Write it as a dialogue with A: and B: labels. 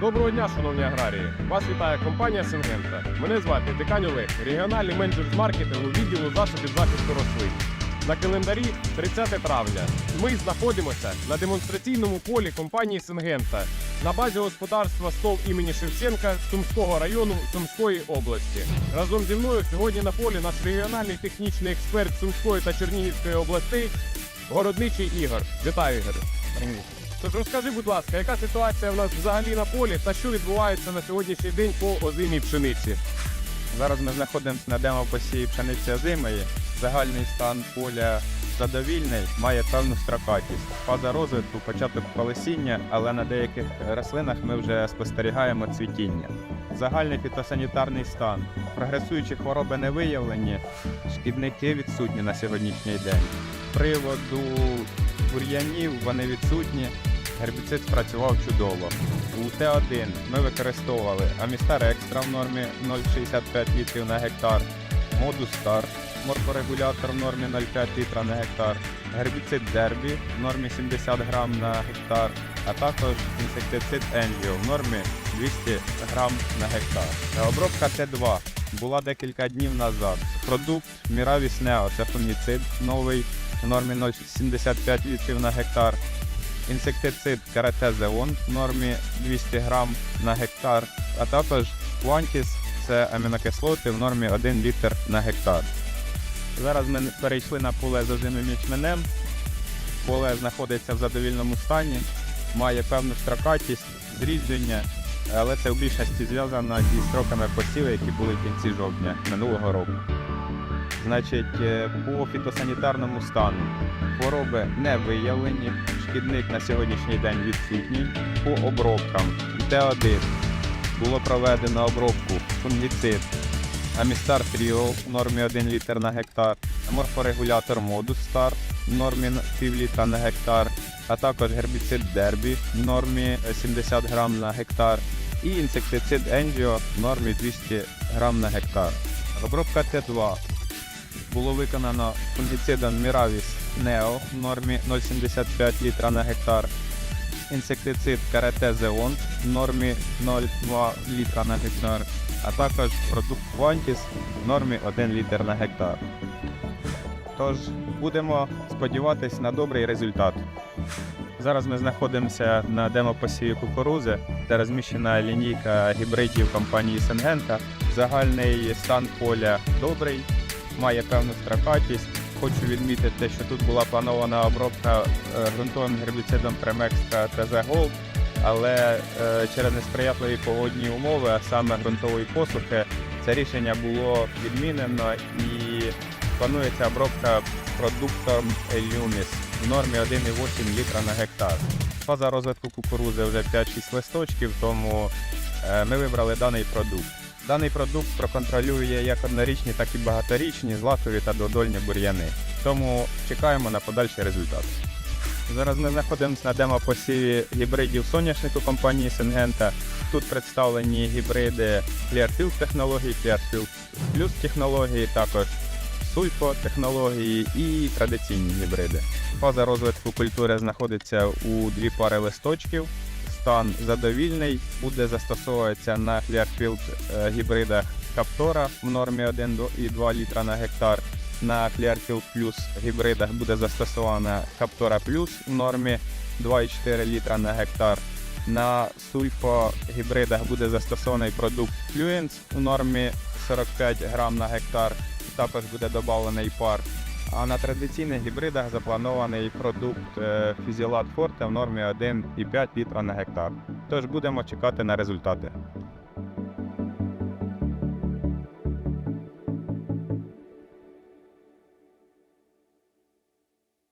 A: Доброго дня, шановні аграрії! Вас вітає компанія Сингента. Мене звати Дикань Олег, регіональний менеджер з маркетингу відділу засобів захисту рослин. На календарі 30 травня. Ми знаходимося на демонстраційному полі компанії Сингента на базі господарства стол імені Шевченка Сумського району Сумської області. Разом зі мною сьогодні на полі наш регіональний технічний експерт Сумської та Чернігівської областей Городничий Ігор. Вітаю, Ігор. Тож розкажи, будь ласка, яка ситуація в нас взагалі на полі та що відбувається на сьогоднішній день по озимій пшениці?
B: Зараз ми знаходимося на демопосії пшениці озимої. Загальний стан поля задовільний, має певну строкатість. Фаза розвитку, початок колесіння, але на деяких рослинах ми вже спостерігаємо цвітіння. Загальний фітосанітарний стан. Прогресуючі хвороби не виявлені, шкідники відсутні на сьогоднішній день. Приводу бур'янів вони відсутні. Гербіцид спрацював чудово. У Т1 ми використовували Амістар Екстра в нормі 0,65 літрів на гектар, Модус Стар, морфорегулятор в нормі 0,5 літра на гектар, гербіцид Дербі в нормі 70 грам на гектар, а також інсектицид Енвіо в нормі 200 грам на гектар. Обробка Т2 була декілька днів назад. Продукт Міравіс Нео це фунгіцид новий в нормі 0,75 літрів на гектар. Інсектицид Каратезеон в нормі 200 грам на гектар, а також Quantis це амінокислоти в нормі 1 літр на гектар. Зараз ми перейшли на поле з озимим ячменем. Поле знаходиться в задовільному стані, має певну строкатість, зрідження, але це в більшості зв'язано зі строками посіву, які були в кінці жовтня минулого року. Значить, е, по фітосанітарному стану хвороби не виявлені, шкідник на сьогоднішній день відсутній. По обробкам. Т1 було проведено обробку фунгіцид. Амістар Тріо в нормі 1 літр на гектар, морфорегулятор Модус Стар в нормі пів літра на гектар, а також гербіцид Дербі в нормі 70 грам на гектар. І інсектицид Енджіо в нормі 200 грам на гектар. Обробка Т2 було виконано фунгіцидом Міравіс Нео в нормі 0,75 літра на гектар, інсектицид Каратезеон в нормі 0,2 літра на гектар, а також продукт Quantis в нормі 1 літр на гектар. Тож будемо сподіватись на добрий результат. Зараз ми знаходимося на демопосіві кукурузи, де розміщена лінійка гібридів компанії Сенгента. Загальний стан поля добрий, має певну строкатість. Хочу відмітити, що тут була планована обробка е, ґрунтовим гербіцидом Премекстра ТЗ Gold, але е, через несприятливі погодні умови, а саме ґрунтової посухи, це рішення було відмінено і планується обробка продуктом Елюміс в нормі 1,8 літра на гектар. Фаза розвитку кукурузи вже 5-6 листочків, тому е, ми вибрали даний продукт. Даний продукт проконтролює як однорічні, так і багаторічні, злакові та додольні бур'яни. Тому чекаємо на подальший результат. Зараз ми знаходимося на демопосіві гібридів соняшнику компанії Сингента. Тут представлені гібриди Clearfield технології, Clearfield Plus технології, також Sulfo технології і традиційні гібриди. Фаза розвитку культури знаходиться у дві пари листочків. Стан задовільний, буде застосовуватися на Clearfield е, гібридах Каптора в нормі 1,2 літра на гектар. На Clearfield Plus гібридах буде застосована Каптора Plus в нормі 2,4 літра на гектар. На Sulfo гібридах буде застосований продукт Fluence в нормі 45 грам на гектар. Також буде додавлений пар. А на традиційних гібридах запланований продукт е, Форте в нормі 1,5 літра на гектар. Тож будемо чекати на результати.